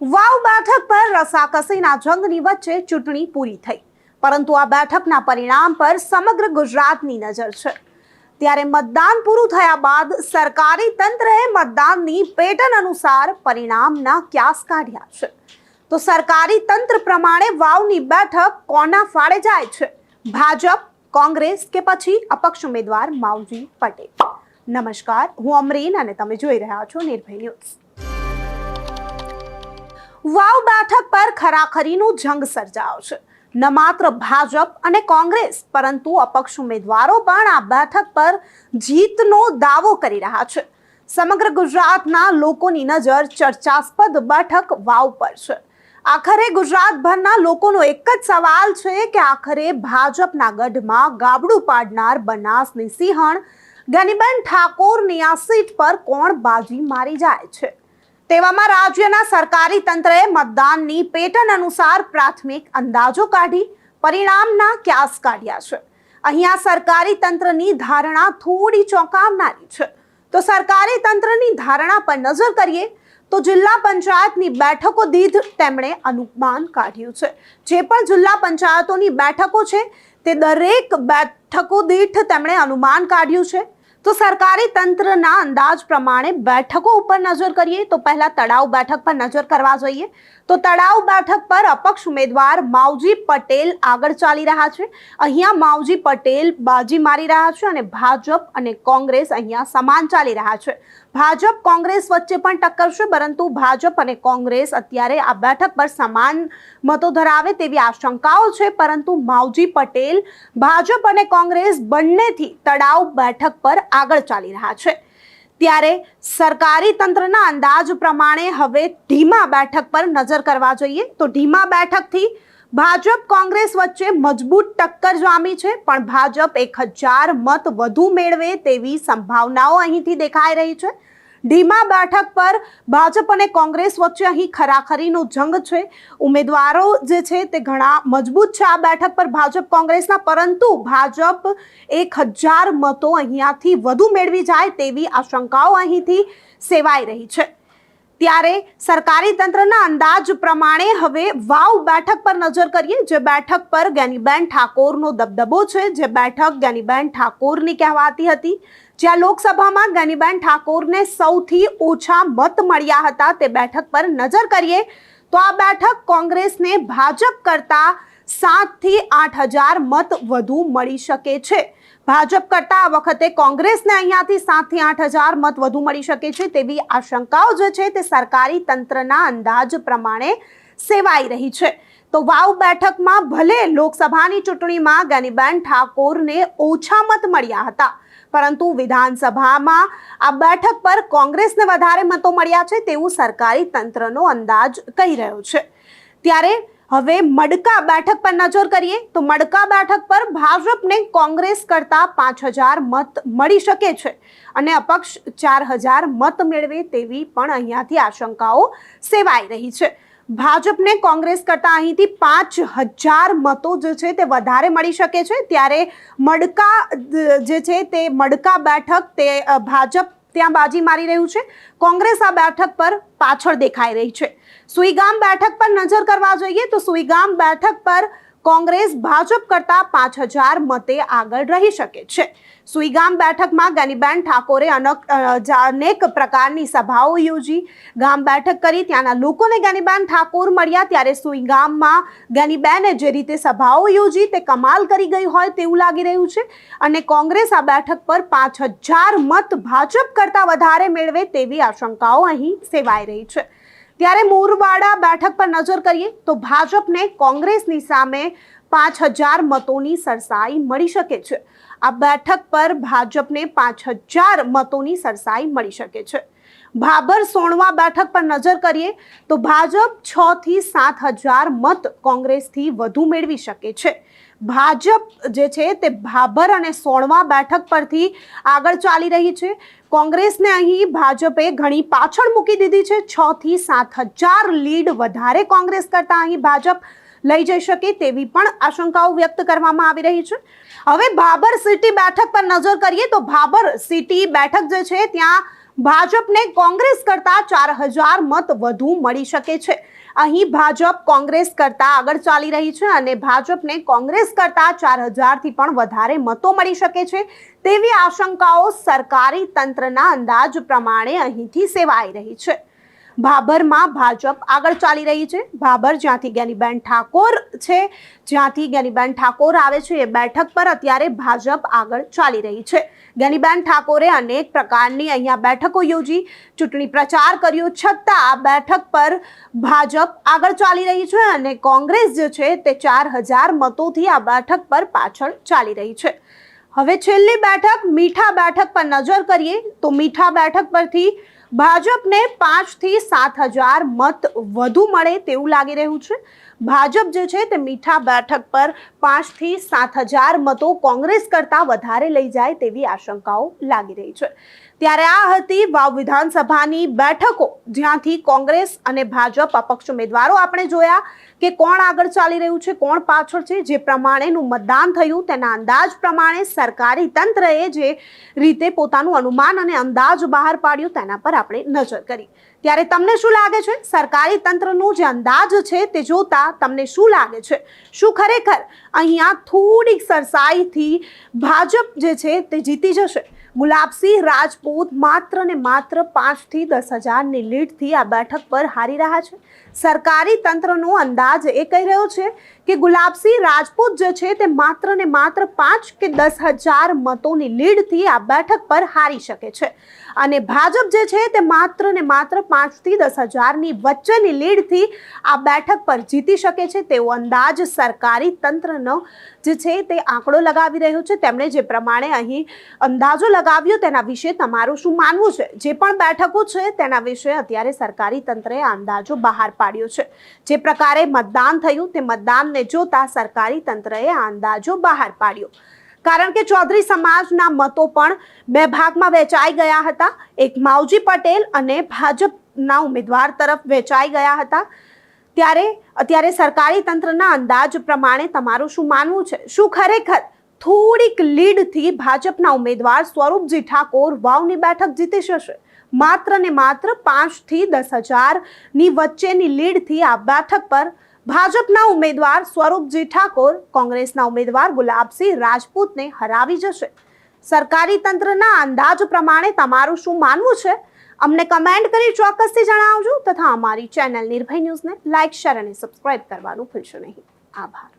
વાવ બેઠક પર રસાકસીના જંગની વચ્ચે ચૂંટણી પૂરી થઈ. પરંતુ આ બેઠકના પરિણામ પર સમગ્ર ગુજરાતની નજર છે. ત્યારે મતદાન પૂરું થયા બાદ સરકારી તંત્રએ મતદાનની પેટર્ન અનુસાર પરિણામના ક્યાસ કાઢ્યા છે. તો સરકારી તંત્ર પ્રમાણે વાવની બેઠક કોના ફાળે જાય છે? ભાજપ, કોંગ્રેસ કે પછી અપક્ષ ઉમેદવાર માવજી પટેલ? નમસ્કાર, હું અમરીન અને તમે જોઈ રહ્યા છો નિર્ભય ન્યૂઝ. વાવ બેઠક પર ખરાખરીનું જંગ સર્જાયો છે. ન માત્ર ભાજપ અને કોંગ્રેસ, પરંતુ અપક્ષ ઉમેદવારો પણ આ બેઠક પર જીતનો દાવો કરી રહ્યા છે. સમગ્ર ગુજરાતના લોકોની નજર ચર્ચાસ્પદ બેઠક વાવ પર છે. આખરે ગુજરાતભરના લોકોનો એક જ સવાલ છે કે આખરે ભાજપના ગઢમાં ગાબડું પાડનાર બનાસની સિંહણ ગનીબેન ઠાકોરની આ સીટ પર કોણ બાજી મારી જાય છે? તેવામાં રાજ્યના સરકારી તંત્રએ મતદાનની પેટર્ન અનુસાર પ્રાથમિક અંદાજો કાઢી પરિણામના ક્યાસ કાઢ્યા છે. અહીંયા સરકારી તંત્રની ધારણા થોડી ચોંકાવનારી છે. તો સરકારી તંત્રની ધારણા પર નજર કરીએ તો જિલ્લા પંચાયતની બેઠકો દીઠ તેમણે અનુમાન કાઢ્યું છે. જે પણ જિલ્લા પંચાયતોની બેઠકો છે તે દરેક બેઠકો દીઠ તેમણે અનુમાન કાઢ્યું છે. તો સરકારી તંત્રના અંદાજ પ્રમાણે બેઠકો ઉપર નજર કરીએ તો પહેલા તળાવ બેઠક પર નજર કરવા જોઈએ. તો તળાવ બેઠક પર અપક્ષ ઉમેદવાર માવજી પટેલ આગળ ચાલી રહ્યા છે. અહીંયા માવજી પટેલ બાજી મારી રહ્યા છે અને ભાજપ અને કોંગ્રેસ અહીંયા સમાન ચાલી રહ્યા છે. ભાજપ કોંગ્રેસ વચ્ચે પણ ટક્કર છે, પરંતુ ભાજપ અને કોંગ્રેસ અત્યારે આ બેઠક પર સમાન મતો ધરાવે તેવી આશંકાઓ છે, પરંતુ માવજી પટેલ, ભાજપ અને કોંગ્રેસ બંનેથી તળાવ બેઠક પર આગળ ચાલી રહ્યા છે. ત્યારે સરકારી તંત્રના અંદાજ પ્રમાણે હવે ઢીમા બેઠક પર નજર કરવા જોઈએ. તો ઢીમા બેઠકથી ભાજપ કોંગ્રેસ વચ્ચે મજબૂત ટક્કર જામી છે, પણ ભાજપ એક હજાર મત વધુ મેળવે તેવી સંભાવનાઓ અહીંથી દેખાઈ રહી છે. ઢીમા બેઠક પર ભાજપ અને કોંગ્રેસ વચ્ચે અહીં ખરાખરીનો જંગ છે. ઉમેદવારો જે છે તે ઘણા મજબૂત છે આ બેઠક પર ભાજપ કોંગ્રેસના, પરંતુ ભાજપ એક હજાર મતો અહીંયાથી વધુ મેળવી જાય તેવી આશંકાઓ અહીંથી સેવાઈ રહી છે. ત્યારે સરકારી તંત્રના અંદાજ પ્રમાણે હવે વાવ બેઠક પર નજર કરીએ, જે બેઠક પર જ્ઞાનીબેન ઠાકોરનો દબદબો છે, જે બેઠક જ્ઞાનીબેન ઠાકોરની કહેવાતી હતી. જ્યાં લોકસભામાં જ્ઞાનીબેન ઠાકોરને સૌથી ઓછા મત મળ્યા હતા તે બેઠક પર નજર કરીએ તો આ બેઠક કોંગ્રેસને ભાજપ કરતા સાતથી આઠ હજાર મત વધુ મળી શકે છે. ભાજપ કરતા આ વખતે કોંગ્રેસને અહીંયાથી સાતથી આઠ હજાર મત વધુ મળી શકે છે તેવી આશંકાઓ જે છે તે સરકારી તંત્રના અંદાજ પ્રમાણે સેવાઈ રહી છે. તો વાવ બેઠકમાં ભલે લોકસભાની ચૂંટણીમાં ગનીબેન ઠાકોરને ઓછા મત મળ્યા હતા પરંતુ વિધાનસભામાં આ બેઠક પર કોંગ્રેસને વધારે મતો મળ્યા છે તેવું સરકારી તંત્રનો અંદાજ કહી રહ્યો છે. ત્યારે હવે મડકા બેઠક પર નજર કરીએ તો મડકા બેઠક પર ભાજપને કોંગ્રેસ કરતા પાંચ હજાર મત મળી શકે છે અને અપક્ષ ચાર હજાર મત મેળવે તેવી પણ અહીંયાથી આશંકાઓ સેવાઈ રહી છે. ભાજપને કોંગ્રેસ કરતા અહીંથી પાંચ હજાર મતો જે છે તે વધારે મળી શકે છે. ત્યારે મડકા જે છે તે મડકા બેઠક તે ભાજપ ત્યાં બાજી મારી રહ્યું છે. કોંગ્રેસ આ બેઠક પર પાછળ દેખાઈ રહી છે. સુઈગામ બેઠક પર નજર કરવા જોઈએ તો સુઈગામ બેઠક પર કોંગ્રેસ ભાજપ કરતા પાંચ હજાર મતે આગળ રહી શકે છે. સુઈગામ બેઠકમાં ગનીબેન ઠાકોરે અનક પ્રકારની સભાઓ યોજી. ગામ બેઠક કરી ત્યાંના લોકોને ગનીબેન ઠાકોર મળ્યા ત્યારે સુઈગામમાં ગનીબેને જે રીતે સભાઓ યોજી તે કમાલ કરી ગઈ હોય તેવું લાગી રહ્યું છે. અને કોંગ્રેસ આ બેઠક પર પાંચ હજાર મત ભાજપ કરતાં વધારે મેળવે તેવી આશંકાઓ અહીં સેવાઈ રહી છે. ત્યારે મોરવાડા બેઠક પર નજર કરીએ તો ભાજપને કોંગ્રેસની સામે પાંચ હજાર મતોની સરસાઈ મળી શકે છે. આ બેઠક પર ભાજપને પાંચ હજાર મતોની સરસાઈ મળી શકે છે. ભાભર સોણવા બેઠક પર નજર કરીએ તો ભાજપ છ થી સાત હજાર મત કોંગ્રેસથી વધુ મેળવી શકે છે. ભાજપ જે છે તે ભાભર અને સોણવા બેઠક પરથી આગળ ચાલી રહી છે. કોંગ્રેસને અહીં ભાજપે ઘણી પાછળ મૂકી દીધી છે. છ થી સાત હજાર લીડ વધારે કોંગ્રેસ કરતાં અહીં ભાજપ લઈ જઈ શકે તેવી પણ આશંકાઓ વ્યક્ત કરવામાં આવી રહી છે. હવે ભાભર સિટી બેઠક પર નજર કરીએ તો ભાભર સિટી બેઠક જે છે, ત્યાં ભાજપને કોંગ્રેસ કરતાં ચાર હજાર મત વધુ મળી શકે છે. અહીં ભાજપ કોંગ્રેસ કરતા આગળ ચાલી રહી છે અને ભાજપને કોંગ્રેસ કરતા ચાર હજારથી પણ વધારે મતો મળી શકે છે. તેવી આશંકાઓ સરકારી તંત્રના અંદાજ પ્રમાણે અહીંથી સેવાઈ રહી છે. ભાભરમાં ભાજપ આગળ ચાલી રહી છે. ભાભર, જ્યાંથી જ્ઞાનીબેન ઠાકોર છે, જ્યાંથી જ્ઞાનીબેન ઠાકોર આવે છે, એ બેઠક પર અત્યારે ભાજપ આગળ ચાલી રહી છે. જ્ઞાનીબેન ઠાકોરે અનેક પ્રકારની અહીંયા બેઠકો યોજી, ચૂંટણી પ્રચાર કર્યો, છતાં આ બેઠક પર ભાજપ આગળ ચાલી રહી છે અને કોંગ્રેસ જે છે તે ચાર હજાર મતોથી આ બેઠક પર પાછળ ચાલી રહી છે. હવે છેલ્લી બેઠક, મીઠા બેઠક પર નજર કરીએ, તો મીઠા બેઠક પરથી ભાજપને પાંચથી સાત હજાર મત વધુ મળે તેવું લાગી રહ્યું છે. ભાજપ જે છે તે મીઠા બેઠક પર પાંચથી સાત હજાર મતો કોંગ્રેસ કરતાં વધારે લઈ જાય તેવી આશંકાઓ લાગી રહી છે. ત્યારે આ હતી વાવ વિધાનસભાની બેઠકો, જ્યાંથી કોંગ્રેસ અને ભાજપ અપક્ષ ઉમેદવારો આપણે જોયા કે કોણ આગળ ચાલી રહ્યું છે, કોણ પાછળ છે, જે પ્રમાણેનું મતદાન થયું, તેના અંદાજ પ્રમાણે સરકારી તંત્રએ જે રીતે પોતાનું અનુમાન અને અંદાજ બહાર પાડ્યું તેના પર આપણે નજર કરી. ત્યારે તમને શું લાગે છે? સરકારી તંત્રનું જે અંદાજ છે તે જોતા તમને શું લાગે છે? શું ખરેખર અહીંયા થોડીક સરસાઈથી ભાજપ જે છે તે જીતી જશે? ગુલાબસિંહ રાજપૂત માત્ર ને માત્ર પાંચથી દસ હજારની લીડથી આ બેઠક પર હારી રહ્યા છે. સરકારી તંત્રનો અંદાજ એ કહી રહ્યો છે કે ગુલાબસિંહ રાજપૂત જે છે તે માત્ર ને માત્ર પાંચ કે દસ હજાર મતોની લીડથી આ બેઠક પર હારી શકે છે. અને ભાજપ જે છે તે માત્ર ને માત્ર પાંચથી દસ હજારની વચ્ચેની લીડથી આ બેઠક પર જીતી શકે છે. તેવો અંદાજ સરકારી તંત્રનો જે છે તે આંકડો લગાવી રહ્યો છે. તેમણે જે પ્રમાણે અહીં અંદાજો લગાવ્યો તેના વિશે તમારું શું માનવું છે? જે પણ બેઠકો છે તેના વિશે અત્યારે સરકારી તંત્રએ અંદાજો બહાર પાડ્યો છે. જે પ્રકારે મતદાન થયું તે મતદાનને જોતા સરકારી તંત્રએ અંદાજો બહાર પાડ્યો. કારણ કે ચૌધરી સમાજના મતો પણ બે ભાગમાં વહેંચાઈ ગયા હતા. એક માવજી પટેલ અને ભાજપના ઉમેદવાર તરફ વહેંચાઈ ગયા હતા. ત્યારે અત્યારે સરકારી તંત્રના અંદાજ પ્રમાણે તમારું શું માનવું છે? શું ખરેખર થોડીક લીડથી ભાજપના ઉમેદવાર સ્વરૂપજી ઠાકોર વાવની બેઠક જીતી જશે માત્ર ને માત્ર પાંચથી દસ હજારની વચ્ચેની લીડથી આ બેઠક પર ભાજપના ઉમેદવાર સ્વરૂપજી ઠાકોર, કોંગ્રેસના ઉમેદવાર ગુલાબસિંહ રાજપૂતને હરાવી જશે. સરકારી તંત્રના અંદાજ પ્રમાણે તમારું શું માનવું છે? અમને કમેન્ટ કરી ચોક્કસથી જણાવજો તથા અમારી ચેનલ નિર્ભય ન્યૂઝને લાઇક, શેર અને સબસ્ક્રાઇબ કરવાનું ભૂલશો નહીં. આભાર.